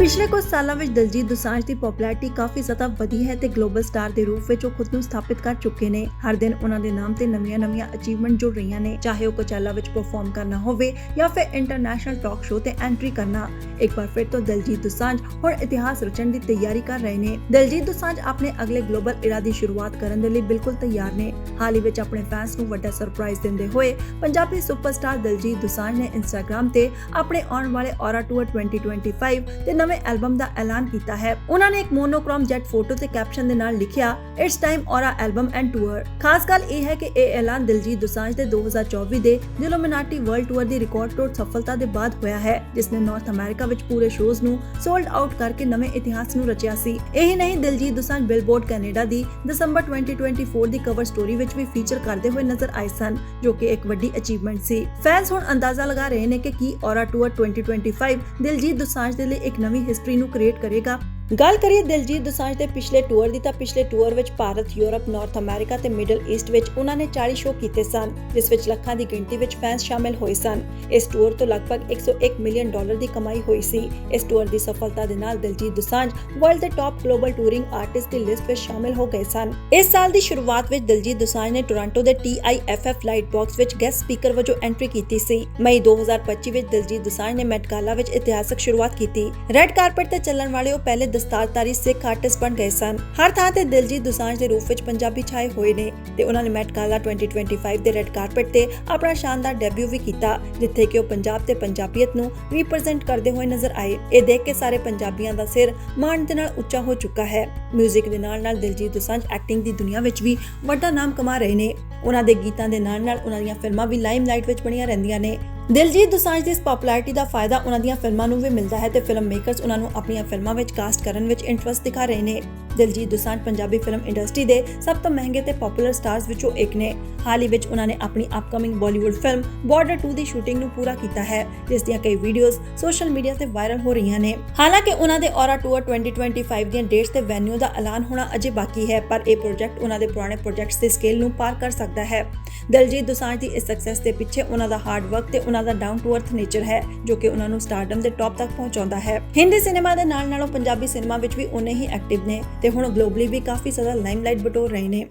ਪਿਛਲੇ ਕੁਝ ਸਾਲਾਂ ਵਿੱਚ ਦਲਜੀਤ ਦੋਸਾਂਝ ਦੀ ਪਪੂਲੈਰਿਟੀ ਕਾਫੀ ਜ਼ਿਆਦਾ ਵਧੀ ਹੈ ਤੇ ਗਲੋਬਲ ਸਟਾਰ ਦੇ ਰੂਪ ਵਿੱਚ ਉਹ ਖੁਦ ਨੂੰ ਸਥਾਪਿਤ ਕਰ ਚੁੱਕੇ ਨੇ। ਹਰ ਦਿਨ ਉਹਨਾਂ ਦੇ ਨਾਮ ਤੇ ਨਵੀਆਂ-ਨਵੀਆਂ ਅਚੀਵਮੈਂਟ ਜੁੜ ਰਹੀਆਂ ਨੇ, ਚਾਹੇ ਉਹ ਕੋਚੈਲਾ ਵਿੱਚ ਪਰਫਾਰਮ ਕਰਨਾ ਹੋਵੇ ਜਾਂ ਫਿਰ ਇੰਟਰਨੈਸ਼ਨਲ ਟਾਕ ਸ਼ੋਅ ਤੇ ਐਂਟਰੀ ਕਰਨਾ। ਇੱਕ ਵਾਰ ਫਿਰ ਤੋਂ ਦਿਲਜੀਤ ਦੋਸਾਂਝ ਹੁਣ ਇਤਿਹਾਸ ਰਚਣ ਦੀ ਤਿਆਰੀ ਕਰ ਰਹੇ ਨੇ। ਦਲਜੀਤ ਦੋਸਾਂਝ ਆਪਣੇ ਅਗਲੇ ਗਲੋਬਲ ਇਰਾ ਦੀ ਸ਼ੁਰੂਆਤ ਕਰਨ ਦੇ ਲਈ ਬਿਲਕੁਲ ਤਿਆਰ ਨੇ। ਹਾਲ ਹੀ ਵਿੱਚ ਆਪਣੇ ਫੈਨਸ ਨੂੰ ਵੱਡਾ ਸਰਪ੍ਰਾਈਜ਼ ਦਿੰਦੇ ਹੋਏ ਪੰਜਾਬੀ ਸੁਪਰਸਟਾਰ ਦਲਜੀਤ ਦੋਸਾਂਝ ਨੇ ਇੰਸਟਾਗ੍ਰam ਤੇ ਆਪਣੇ ਆਉਣ ਵਾਲੇ ਔਰਾ ਟੂਰ 2025 ਤੇ ਨਵੇਂ ਐਲਬਮ ਦਾ ਐਲਾਨ ਕੀਤਾ ਹੈ। ਉਹਨਾਂ ਨੇ ਇੱਕ ਮੋਨੋਕ੍ਰੋਮ ਜੈਟ ਫੋਟੋ ਤੇ ਕੈਪਸ਼ਨ ਦੇ ਨਾਲ ਲਿਖਿਆ it's time aura album and tour ਖਾਸ ਗੱਲ ਇਹ ਹੈ ਕਿ ਇਹ ਐਲਾਨ ਦਿਲਜੀਤ ਦੋਸਾਂਝ ਦੇ 2024 ਦੇ ਦਿਲੋਮਿਨਾਟੀ ਵਰਲਡ ਟੂਰ ਦੀ ਰਿਕਾਰਡ ਤੋੜ ਸਫਲਤਾ ਦੇ ਬਾਅਦ ਹੋਇਆ ਹੈ, ਜਿਸ ਨੇ ਨਾਰਥ ਅਮਰੀਕਾ ਵਿੱਚ ਪੂਰੇ ਸ਼ੋਜ਼ ਨੂੰ ਸੋਲਡ ਆਊਟ ਕਰਕੇ ਨਵੇਂ ਇਤਿਹਾਸ ਨੂੰ ਰਚਿਆ ਸੀ। ਇਹ ਨਹੀਂ, ਦਿਲਜੀਤ ਦੋਸਾਂਝ ਬਿਲਬੋਰਡ ਕੈਨੇਡਾ ਦੀ ਦਸੰਬਰ 2024 ਦੀ ਕਵਰ ਸਟੋਰੀ ਵਿੱਚ ਵੀ ਫੀਚਰ ਕਰਦੇ ਹੋਏ ਨਜ਼ਰ ਆਏ ਸਨ, ਜੋ ਕਿ ਇੱਕ ਵੱਡੀ ਅਚੀਵਮੈਂਟ ਸੀ। ਫੈਨਸ ਹੁਣ ਅੰਦਾਜ਼ਾ ਲਗਾ ਰਹੇ ਨੇ ਕਿ ਕੀ ਔਰਾ ਟੂਰ 2025 ਦਿਲਜੀਤ ਦੋਸਾਂਝ ਦੇ ਲਈ ਇੱਕ ਨਵੀਂ ਹਿਸਟਰੀ ਨੂੰ ਕ੍ਰੀਏਟ ਕਰੇਗਾ। ਗੱਲ ਕਰੀਏ ਦਿਲਜੀਤ ਦੋਸਾਂਝ ਦੇ ਪਿਛਲੇ ਟੂਰ ਦੀ, ਤਾਂ ਪਿਛਲੇ ਟੂਰ ਵਿੱਚ ਭਾਰਤ, ਯੂਰਪ ਨਾਰਥ ਅਮਰੀਕਾ ਤੇ ਮਿਡਲ ਈਸਟ ਵਿੱਚ ਉਹਨਾਂ ਨੇ 40 ਸ਼ੋਅ ਕੀਤੇ ਸਨ, ਜਿਸ ਵਿੱਚ ਲੱਖਾਂ ਦੀ ਗਿਣਤੀ ਵਿੱਚ ਫੈਨਸ ਸ਼ਾਮਿਲ ਹੋਏ ਸਨ। ਇਸ ਟੂਰ ਤੋਂ ਲਗਭਗ 101 ਮਿਲੀਅਨ ਡਾਲਰ ਦੀ ਕਮਾਈ ਹੋਈ ਸੀ। ਇਸ ਟੂਰ ਦੀ ਸਫਲਤਾ ਦੇ ਨਾਲ ਦਿਲਜੀਤ ਦੋਸਾਂਝ ਵਰਲਡ ਦੇ ਟਾਪ ਗਲੋਬਲ ਟੂਰਿੰਗ ਆਰਟਿਸਟ ਦੀ ਲਿਸਟ ਵਿੱਚ ਸ਼ਾਮਿਲ ਹੋ ਗਏ ਸਨ। ਇਸ ਸਾਲ ਦੀ ਸ਼ੁਰੂਆਤ ਵਿੱਚ ਦਿਲਜੀਤ ਦੋਸਾਂਝ ਨੇ ਟੋਰਾਂਟੋ ਦੇ TIFF ਲਾਈਟ ਬਾਕਸ ਵਿੱਚ ਗੈਸਟ ਸਪੀਕਰ ਵਜੋਂ ਐਂਟਰੀ ਕੀਤੀ ਸੀ। ਮਈ 2025 ਵਿੱਚ ਦਿਲਜੀਤ ਦੋਸਾਂਝ ਨੇ ਮੈਟ ਗਾਲਾ ਵਿੱਚ ਇਤਿਹਾਸਕ ਸ਼ੁਰੂਆਤ ਕੀਤੀ। ਰੈੱਡ ਕਾਰਪਟ ਤੇ ਚੱਲਣ ਵਾਲੇ ਉਹ ਪਹਿਲੇ ਦਸਤਾਰਧਾਰੀ ਸਿੱਖ ਆਰਟਿਸਟ ਬਣ ਗਏ ਸਨ। ਹਰ ਥਾਂ ਤੇ ਦਿਲਜੀਤ ਦੋਸਾਂਝ ਦੇ ਰੂਪ ਵਿੱਚ ਪੰਜਾਬੀ ਛਾਏ ਹੋਏ ਨੇ ਤੇ ਉਹਨਾਂ ਨੇ ਮੈਟ ਗਾਲਾ 2025 ਦੇ ਰੈੱਡ ਕਾਰਪਟ ਤੇ ਆਪਣਾ ਸ਼ਾਨਦਾਰ ਡੈਬਿਊ ਵੀ ਕੀਤਾ, ਜਿੱਥੇ ਕਿ ਉਹ ਪੰਜਾਬ ਤੇ ਪੰਜਾਬੀਅਤ ਨੂੰ ਰਿਪਰੈਜ਼ੈਂਟ ਕਰਦੇ ਹੋਏ ਨਜ਼ਰ ਆਏ। ਇਹ ਦੇਖ ਕੇ ਸਾਰੇ ਪੰਜਾਬੀਆਂ ਦਾ ਸਿਰ ਮਾਣ ਦੇ ਨਾਲ ਉੱਚਾ ਹੋ ਚੁੱਕਾ ਹੈ। 뮤직 ਦੇ ਨਾਲ ਨਾਲ ਦਿਲਜੀਤ ਦੁਸਾਂਝ ਐਕਟਿੰਗ ਦੀ ਦੁਨੀਆ ਵਿੱਚ ਵੀ ਵੱਡਾ ਨਾਮ ਕਮਾ ਰਹੇ ਨੇ। ਉਹਨਾਂ ਦੇ ਗੀਤਾਂ ਦੇ ਨਾਲ ਨਾਲ ਉਹਨਾਂ ਦੀਆਂ ਫਿਲਮਾਂ ਵੀ ਲਾਈਮਲਾਈਟ ਵਿੱਚ ਬਣੀਆਂ ਰਹਿੰਦੀਆਂ ਨੇ। ਦਿਲਜੀਤ ਦੋਸਾਂਝ ਦੀ ਇਸ ਪਪੂਲੈਰਿਟੀ ਦਾ ਫਾਇਦਾ ਉਹਨਾਂ ਦੀਆਂ ਫਿਲਮਾਂ ਨੂੰ ਵੀ ਮਿਲਦਾ ਹੈ ਤੇ ਫਿਲਮ ਮੇਕਰਸ ਉਹਨਾਂ ਨੂੰ ਆਪਣੀਆਂ ਫਿਲਮਾਂ ਵਿੱਚ ਕਾਸਟ ਕਰਨ ਵਿੱਚ ਇੰਟਰਸਟ ਦਿਖਾ ਰਹੇ ਨੇ। ਦਿਲਜੀਤ ਦੋਸਾਂਝ ਪੰਜਾਬੀ ਫਿਲਮ ਇੰਡਸਟਰੀ ਦੇ ਸਭ ਤੋਂ ਮਹਿੰਗੇ ਤੇ ਪਪੂਲਰ ਸਟਾਰਸ ਵਿੱਚੋਂ ਇੱਕ ਨੇ। ਹਾਲ ਹੀ ਵਿੱਚ ਉਹਨਾਂ ਨੇ ਆਪਣੀ ਅਪਕਮਿੰਗ ਬਾਲੀਵੁੱਡ ਫਿਲਮ ਬਾਰਡਰ 2 ਦੀ ਸ਼ੂਟਿੰਗ ਨੂੰ ਪੂਰਾ ਕੀਤਾ ਹੈ, ਜਿਸ ਦੀਆਂ ਕਈ ਵੀਡੀਓਜ਼ ਸੋਸ਼ਲ ਮੀਡੀਆ ਤੇ ਵਾਇਰਲ ਹੋ ਰਹੀਆਂ ਨੇ। ਹਾਲਾਂਕਿ ਉਹਨਾਂ ਦੇ ਔਰਾ ਟੂਰ 2025 ਦੀਆਂ ਡੇਟਸ ਤੇ ਵੈਨਿਊ ਦਾ ਐਲਾਨ ਹੋਣਾ ਅਜੇ ਬਾਕੀ ਹੈ, ਪਰ ਇਹ ਪ੍ਰੋਜੈਕਟ ਉਹਨਾਂ ਦੇ ਪੁਰਾਣੇ ਪ੍ਰੋਜੈਕਟਸ ਦੇ ਸਕੇਲ ਨੂੰ ਪਾਰ ਕਰ ਸਕਦਾ ਹੈ। ਦਿਲਜੀਤ ਦੋਸਾਂਝ ਦੀ ਇਸ ਸਕਸੈਸ ਦੇ ਪਿੱਛੇ ਉਹਨਾਂ ਦਾ ਹਾਰਡ ਵਰਕ ਤੇ ਉਹਨਾਂ ਦਾ ਡਾਊਨ ਟੂ ਅਰਥ ਨੇਚਰ ਹੈ, ਜੋ ਕਿ ਉਹਨਾਂ ਨੂੰ ਸਟਾਰਡਮ ਦੇ ਟੌਪ ਤੱਕ ਪਹੁੰਚਾਉਂਦਾ ਹੈ। ਹਿੰਦੀ ਸਿਨੇਮਾ ਦੇ ਨਾਲ ਨਾਲ ਪੰਜਾਬੀ ਸਿਨੇਮਾ ਵਿੱਚ ਵੀ ਉਨੇ ਹੀ ਐਕਟਿਵ ਨੇ ਤੇ ਹੁਣ ਗਲੋਬਲੀ ਵੀ ਕਾਫੀ ਜ਼ਿਆਦਾ ਲਾਈਮਲਾਈਟ ਬਟੋਰ ਰਹੇ ਨੇ।